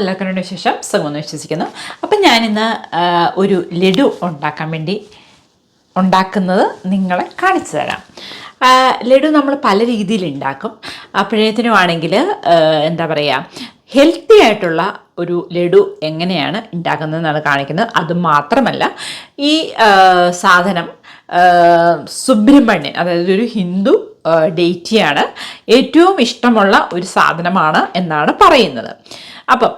എല്ലാവർക്കും വിശേഷം സുഖമെന്ന് വിശ്വസിക്കുന്നു. അപ്പം ഞാനിന്ന് ഒരു ലഡു ഉണ്ടാക്കാൻ വേണ്ടി ഉണ്ടാക്കുന്നത് നിങ്ങളെ കാണിച്ചു തരാം. ലഡു നമ്മൾ പല രീതിയിൽ ഉണ്ടാക്കും. അപ്പോഴേത്തിനുമാണെങ്കിൽ എന്താ പറയുക ഹെൽത്തി ആയിട്ടുള്ള ഒരു ലഡു എങ്ങനെയാണ് ഉണ്ടാക്കുന്നതെന്നാണ് കാണിക്കുന്നത്. അത് മാത്രമല്ല ഈ സാധനം സുബ്രഹ്മണ്യൻ അതായത് ഒരു ഹിന്ദു ഡേറ്റിയാണ് ഏറ്റവും ഇഷ്ടമുള്ള ഒരു സാധനമാണ് എന്നാണ് പറയുന്നത്. അപ്പം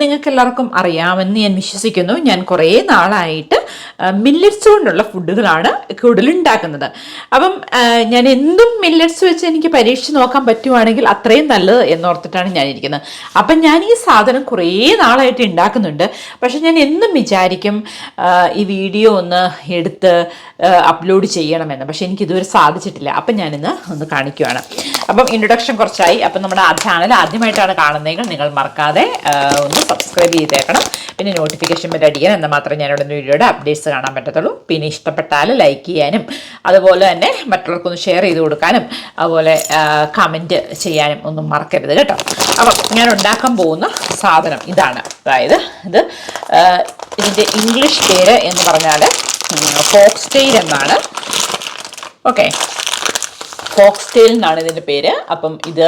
നിങ്ങൾക്ക് എല്ലാവർക്കും അറിയാമെന്ന് ഞാൻ വിശ്വസിക്കുന്നു. ഞാൻ കുറേ നാളായിട്ട് മില്ലറ്റ്സ് കൊണ്ടുള്ള ഫുഡുകളാണ് കൂടുതൽ ഉണ്ടാക്കുന്നത് അപ്പം ഞാൻ എന്തും മില്ലറ്റ്സ് വെച്ച് എനിക്ക് പരീക്ഷിച്ച് നോക്കാൻ പറ്റുവാണെങ്കിൽ അത്രയും നല്ലത് എന്നോർത്തിട്ടാണ് ഞാൻ ഇരിക്കുന്നത് അപ്പം ഞാൻ ഈ സാധനം കുറേ നാളായിട്ട് ഉണ്ടാക്കുന്നുണ്ട്. പക്ഷെ ഞാൻ എന്നും വിചാരിക്കും ഈ വീഡിയോ ഒന്ന് എടുത്ത് അപ്ലോഡ് ചെയ്യണമെന്ന്. പക്ഷെ എനിക്ക് ഇതുവരെ സാധിച്ചിട്ടില്ല. അപ്പം ഞാനിന്ന് ഒന്ന് കാണിക്കുവാണ്. അപ്പം ഇൻട്രൊഡക്ഷൻ കുറച്ചായി. അപ്പം നമ്മുടെ ചാനൽ ആദ്യമായിട്ടാണ് കാണുന്നതെങ്കിൽ നിങ്ങൾ മറക്കാതെ ഒന്ന് സബ്സ്ക്രൈബ് ചെയ്തേക്കണം. പിന്നെ നോട്ടിഫിക്കേഷൻ ബെൽ അടിക്കണം എന്നാൽ മാത്രമേ ഞാനിവിടെ വീഡിയോയുടെ അപ്ഡേറ്റ്സ് കാണാൻ പറ്റത്തുള്ളൂ. പിന്നെ ഇഷ്ടപ്പെട്ടാൽ ലൈക്ക് ചെയ്യാനും അതുപോലെ തന്നെ മറ്റുള്ളവർക്കൊന്ന് ഷെയർ ചെയ്ത് കൊടുക്കാനും അതുപോലെ കമന്റ് ചെയ്യാനും ഒന്നും മറക്കരുത് കേട്ടോ. അപ്പം ഞാൻ ഉണ്ടാക്കാൻ പോകുന്ന സാധനം ഇതാണ്. അതായത് ഇത് ഇതിന്റെ ഇംഗ്ലീഷ് പേര് എന്ന് പറഞ്ഞാൽ ഫോക്സ് ടെയിൽ എന്നാണ്. ഓക്കെ ഫോക്സ് ടെയിൽ എന്നാണ് ഇതിന്റെ പേര്. അപ്പം ഇത്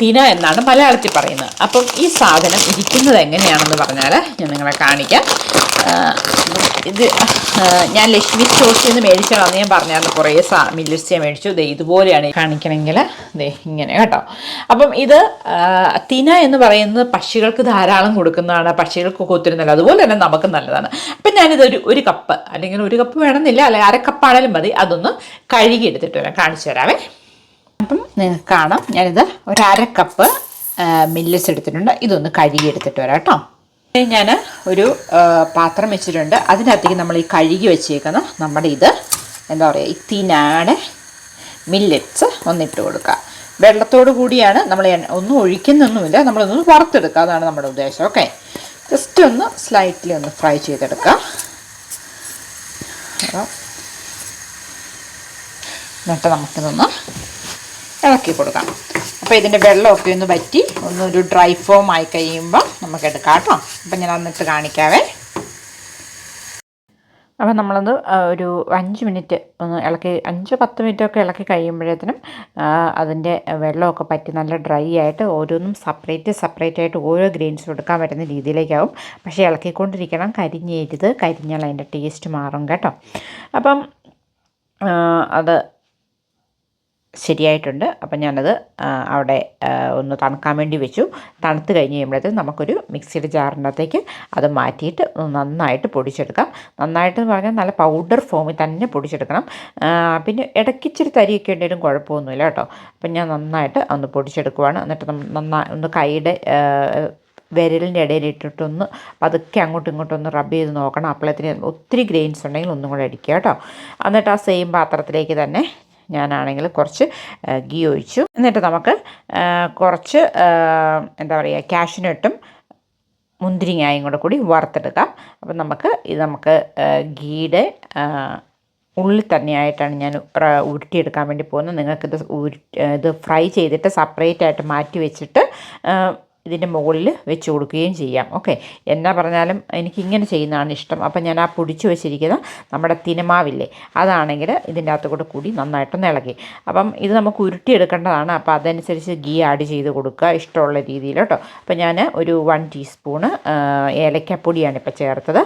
തിന എന്നാണ് മലയാളത്തിൽ പറയുന്നത്. അപ്പം ഈ സാധനം ഇരിക്കുന്നത് എങ്ങനെയാണെന്ന് പറഞ്ഞാൽ ഞാൻ നിങ്ങളെ കാണിക്കാം. ഇത് ഞാൻ ലക്ഷ്മി സ്റ്റോഴ്സിൽ നിന്ന് മേടിച്ചതാണെന്ന് ഞാൻ പറഞ്ഞായിരുന്നു. കുറേ സാ മില്ലറ്റ്സ് ഞാൻ മേടിച്ചു. ദേ ഇതുപോലെയാണ് കാണിക്കണമെങ്കിൽ ദേ ഇങ്ങനെ കേട്ടോ. അപ്പം ഇത് തിന എന്ന് പറയുന്നത് പക്ഷികൾക്ക് ധാരാളം കൊടുക്കുന്നതാണ്. പക്ഷികൾക്ക് ഒത്തിരി നല്ലത് അതുപോലെ തന്നെ നമുക്ക് നല്ലതാണ്. അപ്പം ഞാനിത് ഒരു കപ്പ് അല്ലെങ്കിൽ ഒരു കപ്പ് വേണമെന്നില്ല അല്ലെങ്കിൽ അര കപ്പാണേലും മതി. അതൊന്ന് കഴുകി എടുത്തിട്ട് വരാം. കാണിച്ചു തരാവേ. അപ്പം നിങ്ങൾക്ക് കാണാം. ഞാനിത് ഒരു അര കപ്പ് മില്ലറ്റ്സ് എടുത്തിട്ടുണ്ട്. ഇതൊന്ന് കഴുകി എടുത്തിട്ട് വരാം കേട്ടോ. ഞാൻ ഒരു പാത്രം വെച്ചിട്ടുണ്ട്. അതിനകത്തേക്ക് നമ്മൾ ഈ കഴുകി വെച്ചേക്കുന്ന നമ്മുടെ ഇത് എന്താ പറയുക ഈ തിനാടെ മില്ലറ്റ്സ് ഒന്നിട്ട് കൊടുക്കുക. വെള്ളത്തോട് കൂടിയാണ് നമ്മൾ ഒന്നും ഒഴിക്കുന്നൊന്നുമില്ല. നമ്മളൊന്ന് വറുത്തെടുക്കുക. അതാണ് നമ്മുടെ ഉദ്ദേശം. ഓക്കെ ജസ്റ്റ് ഒന്ന് സ്ലൈറ്റ്ലി ഒന്ന് ഫ്രൈ ചെയ്തെടുക്കുക. എന്നിട്ട് നമുക്കിതൊന്ന് ഇളക്കി കൊടുക്കാം. അപ്പോൾ ഇതിന്റെ വെള്ളമൊക്കെ ഒന്ന് വറ്റി ഒന്നൊരു ഡ്രൈ ഫോം ആയി കഴിയുമ്പോൾ നമുക്ക് എടുക്കാം കേട്ടോ. അപ്പം ഞാൻ അന്നിട്ട് കാണിക്കാവേ. അപ്പം നമ്മളത് ഒരു അഞ്ച് മിനിറ്റ് ഒന്ന് ഇളക്കി അഞ്ച് പത്ത് മിനിറ്റൊക്കെ ഇളക്കി കഴിയുമ്പോഴത്തേനും അതിന്റെ വെള്ളമൊക്കെ പറ്റി നല്ല ഡ്രൈ ആയിട്ട് ഓരോന്നും സെപ്പറേറ്റ് സെപ്പറേറ്റ് ആയിട്ട് ഓരോ ഗ്രെയിൻസും എടുക്കാൻ പറ്റുന്ന രീതിയിലേക്കാവും. പക്ഷേ ഇളക്കിക്കൊണ്ടിരിക്കണം കരിഞ്ഞേരുത്. കരിഞ്ഞാൽ അതിന്റെ ടേസ്റ്റ് മാറും കേട്ടോ. അപ്പം അത് ശരിയായിട്ടുണ്ട്. അപ്പം ഞാനത് അവിടെ ഒന്ന് തണുക്കാൻ വേണ്ടി വെച്ചു. തണുത്ത് കഴിഞ്ഞ് കഴിയുമ്പോഴത്തേക്ക് നമുക്കൊരു മിക്സിയുടെ ജാറിനകത്തേക്ക് അത് മാറ്റിയിട്ട് നന്നായിട്ട് പൊടിച്ചെടുക്കാം. നന്നായിട്ട് എന്ന് പറഞ്ഞാൽ നല്ല പൗഡർ ഫോമിൽ തന്നെ പൊടിച്ചെടുക്കണം. പിന്നെ ഇടയ്ക്ക് ഇച്ചിരി തരിയൊക്കെ ഉണ്ടെങ്കിലും കുഴപ്പമൊന്നുമില്ല കേട്ടോ. അപ്പം ഞാൻ നന്നായിട്ട് ഒന്ന് പൊടിച്ചെടുക്കുവാണ്. എന്നിട്ട് നന്നായി ഒന്ന് കൈയുടെ വിരലിന്റെ ഇടയിൽ ഇട്ടിട്ടൊന്ന് പതുക്കെ അങ്ങോട്ടും ഇങ്ങോട്ടും ഒന്ന് റബ്ബ് ചെയ്ത് നോക്കണം. അപ്പോഴത്തിന് ഒത്തിരി ഗ്രെയിൻസ് ഉണ്ടെങ്കിൽ ഒന്നും കൂടെ അടിക്കുക കേട്ടോ. എന്നിട്ട് ആ സെയിം പാത്രത്തിലേക്ക് തന്നെ ഞാനാണെങ്കിൽ കുറച്ച് ഗീ ഒഴിച്ചു. എന്നിട്ട് നമുക്ക് കുറച്ച് എന്താ പറയുക കാഷ്നട്ടും മുന്തിരിങ്ങായും കൂടെ കൂടി വറുത്തെടുക്കാം. അപ്പം നമുക്ക് ഇത് നമുക്ക് ഗീയുടെ ഉള്ളിൽ തന്നെയായിട്ടാണ് ഞാൻ ഉരുട്ടിയെടുക്കാൻ വേണ്ടി പോകുന്നത്. നിങ്ങൾക്കിത് ഉരു ഇത് ഫ്രൈ ചെയ്തിട്ട് സെപ്പറേറ്റ് ആയിട്ട് മാറ്റി വെച്ചിട്ട് ഇതിന്റെ മുകളിൽ വെച്ച് കൊടുക്കുകയും ചെയ്യാം. ഓക്കെ. എന്നാ പറഞ്ഞാലും എനിക്ക് ഇങ്ങനെ ചെയ്യുന്നതാണ് ഇഷ്ടം. അപ്പം ഞാൻ ആ പൊടിച്ചു വെച്ചിരിക്കുന്ന നമ്മുടെ തിനമാവില്ലേ അതാണെങ്കിൽ ഇതിന്റെ അകത്ത് കൂടെ കൂടി നന്നായിട്ടൊന്ന് ഇളകി. അപ്പം ഇത് നമുക്ക് ഉരുട്ടിയെടുക്കേണ്ടതാണ്. അപ്പോൾ അതനുസരിച്ച് ഗീ ആഡ് ചെയ്ത് കൊടുക്കുക ഇഷ്ടമുള്ള രീതിയിൽ കേട്ടോ. അപ്പം ഞാൻ ഒരു വൺ ടീസ്പൂണ് ഏലക്കപ്പൊടിയാണ് ഇപ്പോൾ ചേർത്തത്.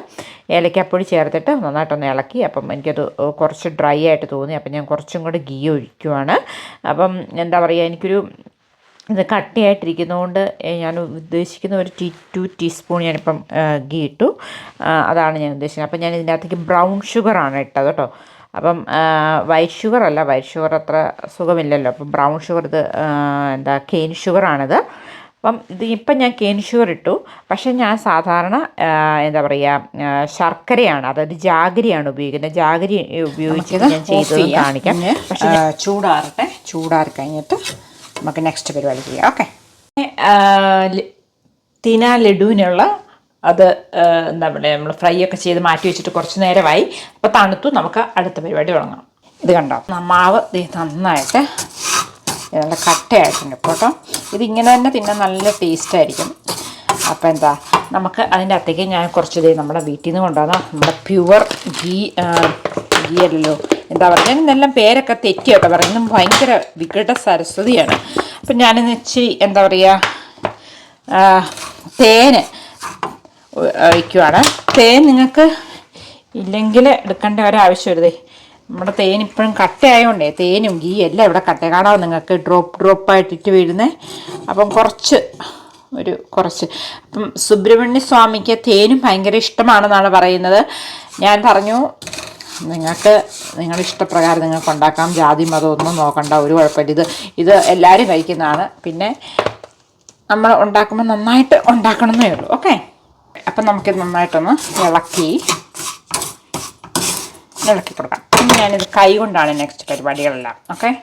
ഏലക്കപ്പൊടി ചേർത്തിട്ട് നന്നായിട്ടൊന്ന് ഇളക്കി. അപ്പം എനിക്കത് കുറച്ച് ഡ്രൈ ആയിട്ട് തോന്നി. അപ്പം ഞാൻ കുറച്ചും കൂടെ ഗീ ഒഴിക്കുവാണ്. അപ്പം എന്താ പറയുക എനിക്കൊരു ഇത് കട്ടിയായിട്ടിരിക്കുന്നതുകൊണ്ട് ഞാൻ ഉദ്ദേശിക്കുന്ന ഒരു ടീ ടു ടീസ്പൂൺ ഞാനിപ്പം ഗീ ഇട്ടു. അതാണ് ഞാൻ ഉദ്ദേശിക്കുന്നത്. അപ്പം ഞാൻ ഇതിനകത്തേക്ക് ബ്രൗൺ ഷുഗറാണ് ഇട്ടത് കേട്ടോ. അപ്പം വൈറ്റ് ഷുഗർ അല്ല വൈറ്റ് ഷുഗർ അത്ര സുഖമില്ലല്ലോ. അപ്പം ബ്രൗൺ ഷുഗർ ഇത് എന്താ കെയിൻ ഷുഗറാണിത്. അപ്പം ഇത് ഇപ്പം ഞാൻ കെയിൻ ഷുഗർ ഇട്ടു. പക്ഷേ ഞാൻ സാധാരണ എന്താ പറയുക ശർക്കരയാണ് അതായത് ജാഗരിയാണ് ഉപയോഗിക്കുന്നത്. ജാഗരി ഉപയോഗിച്ച് ഞാൻ ചെയ്തത് കാണിക്കാം. പക്ഷേ ചൂടാറട്ടെ. ചൂടാറി കഴിഞ്ഞിട്ട് നമുക്ക് നെക്സ്റ്റ് പരിപാടി ചെയ്യാം. ഓക്കെ തിന ലഡുവിനുള്ള അത് എന്താ പറയുക നമ്മൾ ഫ്രൈ ഒക്കെ ചെയ്ത് മാറ്റി വെച്ചിട്ട് കുറച്ച് നേരമായി. അപ്പോൾ തണുത്തു നമുക്ക് അടുത്ത പരിപാടി തുടങ്ങാം. ഇത് കണ്ടോ? മാവ് നന്നായിട്ട് നല്ല കട്ടയായിട്ടുണ്ട് ഇപ്പോൾ കേട്ടോ ഇതിങ്ങനെ തന്നെ തിന്നാൻ നല്ല ടേസ്റ്റായിരിക്കും അപ്പോൾ എന്താ നമുക്ക് അതിന്റെ അകത്തേക്ക് ഞാൻ കുറച്ച് നമ്മുടെ വീട്ടിൽ നിന്ന് കൊണ്ടുവന്ന നമ്മുടെ പ്യുവർ ഗീ ഗീ അല്ലല്ലോ. എന്താ പറയുക ഇന്നെല്ലാം പേരൊക്കെ തെറ്റിയൊക്കെ പറയുന്നത് ഭയങ്കര വികട സരസ്വതിയാണ്. അപ്പം ഞാനിന്ന് ഇച്ചിരി എന്താ പറയുക തേന് വയ്ക്കുവാണ് തേൻ നിങ്ങൾക്ക് ഇല്ലെങ്കിൽ എടുക്കേണ്ട ഒരാവശ്യമില്ലേ നമ്മുടെ തേൻ ഇപ്പോഴും കട്ടയായതുകൊണ്ടേ തേനും ഗീ എല്ലാം ഇവിടെ കട്ട. കാണാവും നിങ്ങൾക്ക് ഡ്രോപ്പ് ഡ്രോപ്പായിട്ട് ഇട്ട് വീഴുന്നത് അപ്പം കുറച്ച് ഒരു കുറച്ച്. അപ്പം സുബ്രഹ്മണ്യ സ്വാമിക്ക് തേനും ഭയങ്കര ഇഷ്ടമാണെന്നാണ് പറയുന്നത്. ഞാൻ പറഞ്ഞു നിങ്ങൾക്ക് നിങ്ങളുടെ ഇഷ്ടപ്രകാരം നിങ്ങൾക്ക് ഉണ്ടാക്കാം. ജാതി മതം ഒന്നും നോക്കണ്ട. ഒരു കുഴപ്പമില്ല. ഇത് ഇത് എല്ലാവരും കഴിക്കുന്നതാണ്. പിന്നെ നമ്മൾ ഉണ്ടാക്കുമ്പോൾ നന്നായിട്ട് ഉണ്ടാക്കണമെന്നേ ഉള്ളൂ. ഓക്കെ? അപ്പം നമുക്കിത് നന്നായിട്ടൊന്ന് ഇളക്കി ഇളക്കി കൊടുക്കാം. പിന്നെ ഞാനിത് കൈ കൊണ്ടാണ് നെക്സ്റ്റ് പരിപാടികളെല്ലാം. ഓക്കെ?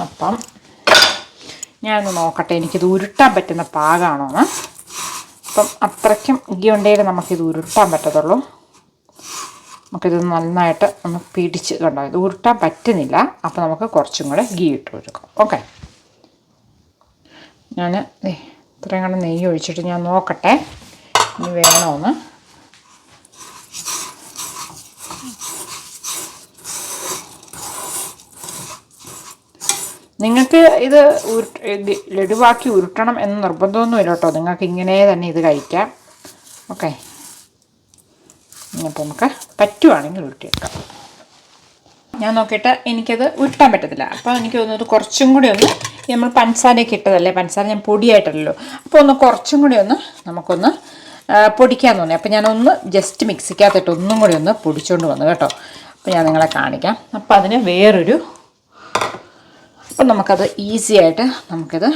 അപ്പം ഞാനൊന്ന് നോക്കട്ടെ. എനിക്കിത് ഉരുട്ടാൻ പറ്റുന്ന പാകമാണോ എന്ന് അപ്പം അത്രയ്ക്കും ഗീ ഉണ്ടെങ്കിൽ നമുക്കിത് ഉരുട്ടാൻ പറ്റത്തുള്ളൂ. നമുക്കിത് നന്നായിട്ട് ഒന്ന് പിടിച്ച് കണ്ടോ ഇത് ഉരുട്ടാൻ പറ്റുന്നില്ല. അപ്പോൾ നമുക്ക് കുറച്ചും കൂടെ ഗീ ഇട്ട് കൊടുക്കാം ഓക്കെ ഞാൻ ഇത്രയും കൂടെ നെയ്യ് ഒഴിച്ചിട്ട് ഞാൻ നോക്കട്ടെ. ഇനി വേണമെന്ന് നിങ്ങൾക്ക് ഇത് ലഡുവാക്കി ഉരുട്ടണം എന്ന് നിർബന്ധമൊന്നുമില്ല കേട്ടോ. നിങ്ങൾക്ക് ഇങ്ങനെ തന്നെ ഇത് കഴിക്കാം. ഓക്കെ ഇനിയിപ്പോൾ നമുക്ക് പറ്റുവാണെങ്കിൽ ഉരുട്ടിയെടുക്കാം. ഞാൻ നോക്കിയിട്ട് എനിക്കത് ഉരുട്ടാൻ പറ്റത്തില്ല. അപ്പോൾ എനിക്ക് തോന്നുന്നത് കുറച്ചും കൂടി ഒന്ന് നമ്മൾ പഞ്ചസാരയൊക്കെ ഇട്ടതല്ലേ? പഞ്ചസാര ഞാൻ പൊടിയായിട്ടല്ലോ. അപ്പോൾ ഒന്ന് കുറച്ചും കൂടി ഒന്ന് നമുക്കൊന്ന് പൊടിക്കാൻ തോന്നി. അപ്പോൾ ഞാനൊന്ന് ജസ്റ്റ് മിക്സിക്കകത്തിട്ട് ഒന്നും കൂടി ഒന്ന് പൊടിച്ചുകൊണ്ട് വന്നു കേട്ടോ. അപ്പോൾ ഞാൻ നിങ്ങളെ കാണിക്കാം. അപ്പോൾ അതിന് വേറൊരു അപ്പം നമുക്കത് ഈസി ആയിട്ട് നമുക്കിത്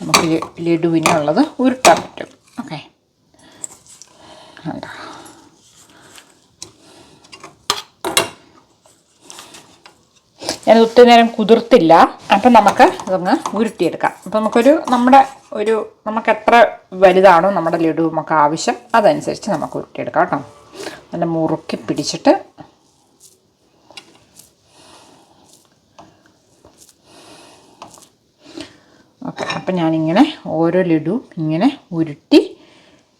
നമുക്ക് ലഡുവിനുള്ളത് ഉരുട്ടാൻ പറ്റും ഓക്കെ കണ്ടോ ഞാനത് ഒത്തിരി നേരം കുതിർത്തില്ല. അപ്പം നമുക്ക് ഇതൊന്ന് ഉരുട്ടിയെടുക്കാം. അപ്പം നമുക്കൊരു നമ്മുടെ ഒരു നമുക്ക് എത്ര വലുതാണോ നമ്മുടെ ലഡു നമുക്ക് ആവശ്യം അതനുസരിച്ച് നമുക്ക് ഉരുട്ടിയെടുക്കാം കേട്ടോ. നല്ല മുറുക്കി പിടിച്ചിട്ട് ഓക്കെ അപ്പം ഞാനിങ്ങനെ ഓരോ ലഡു ഇങ്ങനെ ഉരുട്ടി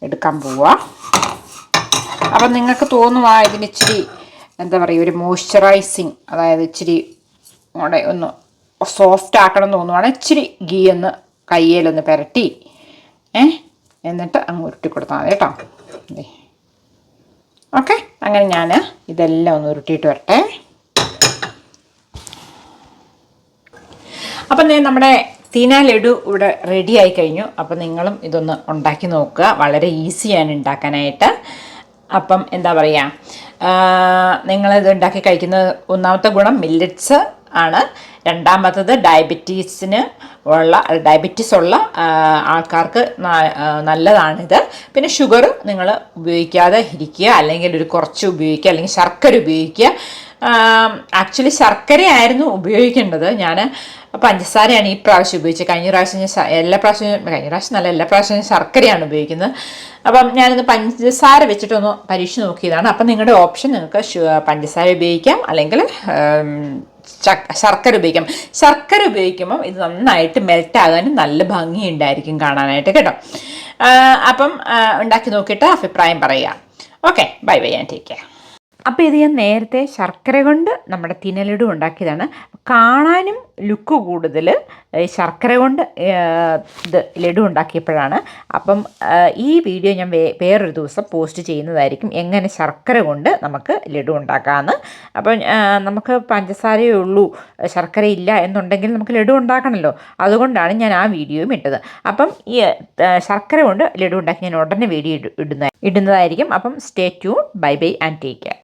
എടുക്കാൻ പോവുക അപ്പം നിങ്ങൾക്ക് തോന്നുവാ ഇതിന് ഇച്ചിരി എന്താ പറയുക ഒരു മോയ്സ്ചറൈസിങ് അതായത് ഇച്ചിരി കൂടെ ഒന്ന് സോഫ്റ്റ് ആക്കണം എന്ന് തോന്നുവാണെങ്കിൽ ഇച്ചിരി ഗീ ഒന്ന് കയ്യിലൊന്ന് പുരട്ടി. ഏ? എന്നിട്ട് അങ്ങ് ഉരുട്ടി കൊടുത്താൽ മതി കേട്ടോ. ഓക്കെ. അങ്ങനെ ഞാൻ ഇതെല്ലാം ഒന്ന് ഉരുട്ടിയിട്ട് വരട്ടെ. അപ്പം നമ്മുടെ തീന ലഡു ഇവിടെ റെഡി ആയി കഴിഞ്ഞു. അപ്പം നിങ്ങളും ഇതൊന്ന് ഉണ്ടാക്കി നോക്കുക. വളരെ ഈസിയാണ് ഉണ്ടാക്കാനായിട്ട്. അപ്പം എന്താ പറയുക നിങ്ങളിത് ഉണ്ടാക്കി കഴിക്കുന്ന ഒന്നാമത്തെ ഗുണം മില്ലറ്റ്സ് ആണ്. രണ്ടാമത്തത് ഡയബറ്റീസിന് ഉള്ള ഡയബറ്റീസ് ഉള്ള ആൾക്കാർക്ക് നല്ലതാണിത്. പിന്നെ ഷുഗർ നിങ്ങൾ ഉപയോഗിക്കാതെ ഇരിക്കുക അല്ലെങ്കിൽ ഒരു കുറച്ച് ഉപയോഗിക്കുക അല്ലെങ്കിൽ ശർക്കര ഉപയോഗിക്കുക. ആക്ച്വലി ശർക്കരയായിരുന്നു ഉപയോഗിക്കേണ്ടത്. ഞാൻ പഞ്ചസാരയാണ് ഈ പ്രാവശ്യം ഉപയോഗിച്ചത്. കഴിഞ്ഞ പ്രാവശ്യം ഞാൻ എല്ലാ പ്രാവശ്യം കഴിഞ്ഞ പ്രാവശ്യം നല്ല എല്ലാ പ്രാവശ്യം ശർക്കരയാണ് ഉപയോഗിക്കുന്നത്. അപ്പം ഞാനിന്ന് പഞ്ചസാര വെച്ചിട്ടൊന്ന് പരീക്ഷ നോക്കിയതാണ്. അപ്പം നിങ്ങളുടെ ഓപ്ഷൻ നിങ്ങൾക്ക് പഞ്ചസാര ഉപയോഗിക്കാം അല്ലെങ്കിൽ ശർക്കര ഉപയോഗിക്കാം. ശർക്കര ഉപയോഗിക്കുമ്പം ഇത് നന്നായിട്ട് മെൽറ്റ് ആകാനും നല്ല ഭംഗിയുണ്ടായിരിക്കും കാണാനായിട്ട് കേട്ടോ. അപ്പം ഉണ്ടാക്കി നോക്കിയിട്ട് അഭിപ്രായം പറയുക. ഓക്കെ ബൈ ബൈ ഞാൻ ടേക്ക് കെയർ അപ്പോൾ ഇത് ഞാൻ നേരത്തെ ശർക്കര കൊണ്ട് നമ്മുടെ തിനലിടും ഉണ്ടാക്കിയതാണ്. കാണാനും ലുക്ക് കൂടുതൽ ശർക്കര കൊണ്ട് ഇത് ലഡു ഉണ്ടാക്കിയപ്പോഴാണ്. അപ്പം ഈ വീഡിയോ ഞാൻ വേ വേറൊരു ദിവസം പോസ്റ്റ് ചെയ്യുന്നതായിരിക്കും എങ്ങനെ ശർക്കര കൊണ്ട് നമുക്ക് ലഡു ഉണ്ടാക്കാമെന്ന് അപ്പം നമുക്ക് പഞ്ചസാരയേ ഉള്ളൂ ശർക്കര ഇല്ല എന്നുണ്ടെങ്കിൽ നമുക്ക് ലഡു ഉണ്ടാക്കണമല്ലോ അതുകൊണ്ടാണ് ഞാൻ ആ വീഡിയോയും ഇട്ടത്. അപ്പം ഈ ശർക്കര കൊണ്ട് ലഡു ഉണ്ടാക്കി ഞാൻ ഉടനെ വീഡിയോ ഇടുന്ന ഇടുന്നതായിരിക്കും. അപ്പം stay tune bye bye and take care.